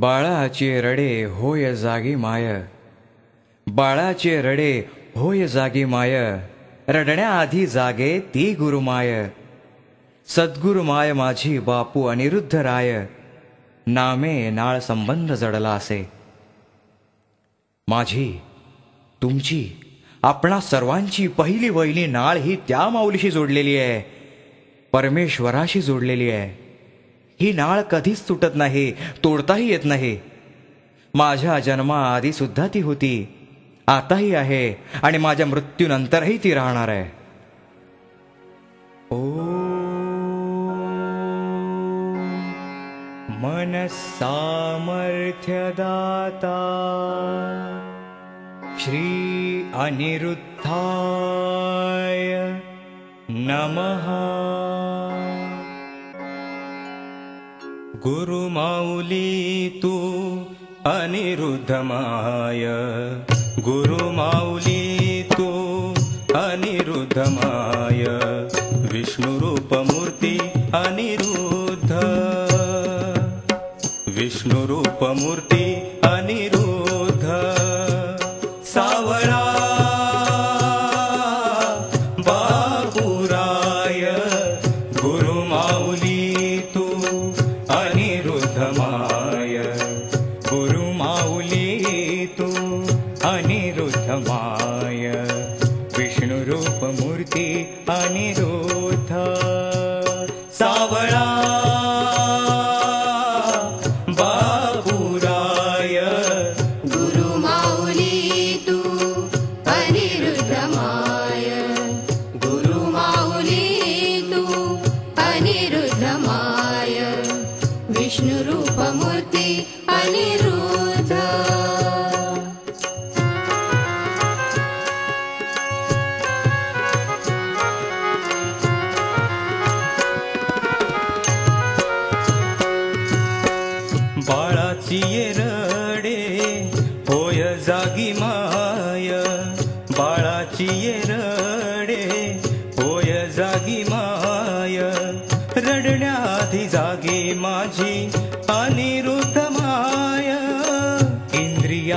बाळाचे रडे होय जागी माय. बाळाचे रडे होय जागी माय. रडण्याआधी जागे ती गुरुमाय सद्गुरु माय माझी बापू अनिरुद्ध राय. नामे नाळ संबंध जडला असे माझी तुमची आपणा सर्वांची पहिली वहिली नाळ ही त्या माऊलीशी जोडलेली आहे. परमेश्वराशी जोडलेली आहे. ही नाळ कधीच तुटत नाही तोडताही येत नाही. माझ्या जन्माआधी सुद्धा ती होती. आताही आहे आणि माझ्या मृत्यूनंतरही ती राहणार आहे. ओ मन सामर्थ्यदाता श्री अनिरुद्धाय नमः. गुरुमाऊली तू अनिरुद्धमाय। गुरुमाऊली तू अनिरुद्धमाय। विष्णुरूपमूर्ती अनिरुद्ध। विष्णुरूपमूर्ती अनिरुद्धमाय। विष्णुरूपमूर्ति अनिरुद्ध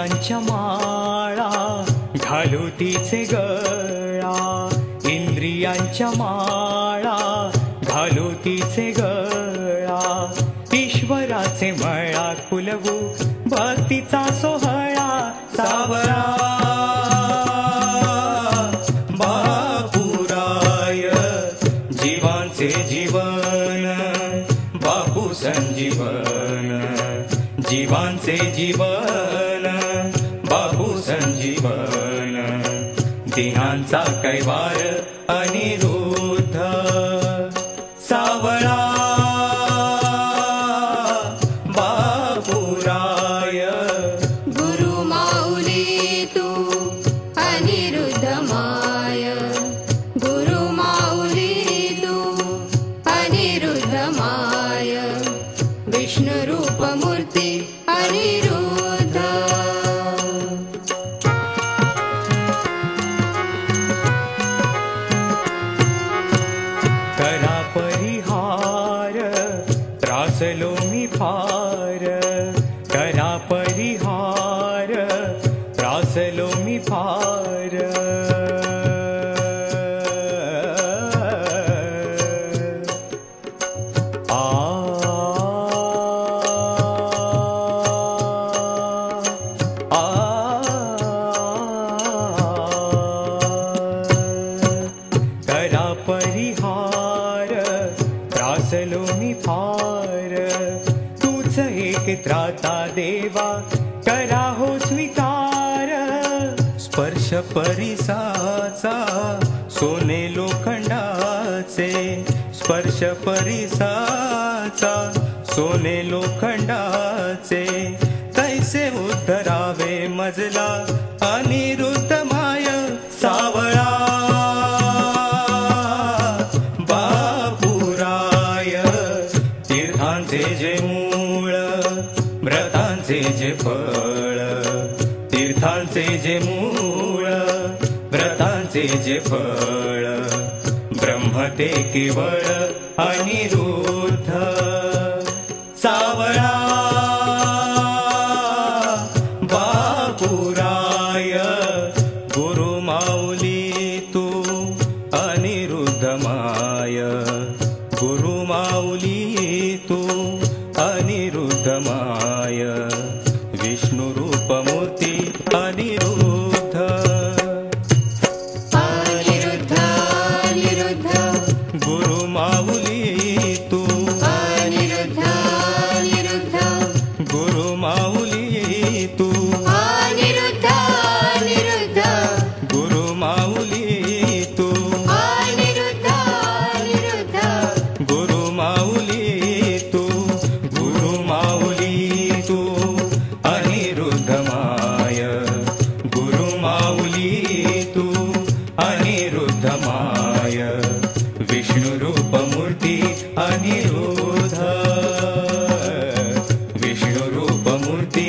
फुलांच्या माळा घालू तिचे गळा इंद्रियांच्या माळा घालू तिचे गळा. ईश्वराचे मळा फुलवू भक्तीचा सोहळा सावळा बापुराय जीवांचे जीवन बापू संजीवन जीवांचे जीवन. सिंहांचा कैवार अनिरुद्ध। सावळा बापुराय गुरु माऊली तू अनिरुद्ध माय गुरु माऊली तू अनिरुद्ध माय विष्णुरूपर्ति अनिरुद्ध। call. एक देवा करा हो स्वीकार. स्पर्श परिसाचा सोने लोखंडाचे. स्पर्श परिसाचा सोने लोखंडाचे. कैसे उद्धरावे मजला अनिरुद्ध माय सावळा. जे फळ तीर्थांचे जे मूळ व्रतांचे जे फळ ब्रह्म ते केवळ आणि रूप. विष्णुरूपर्ति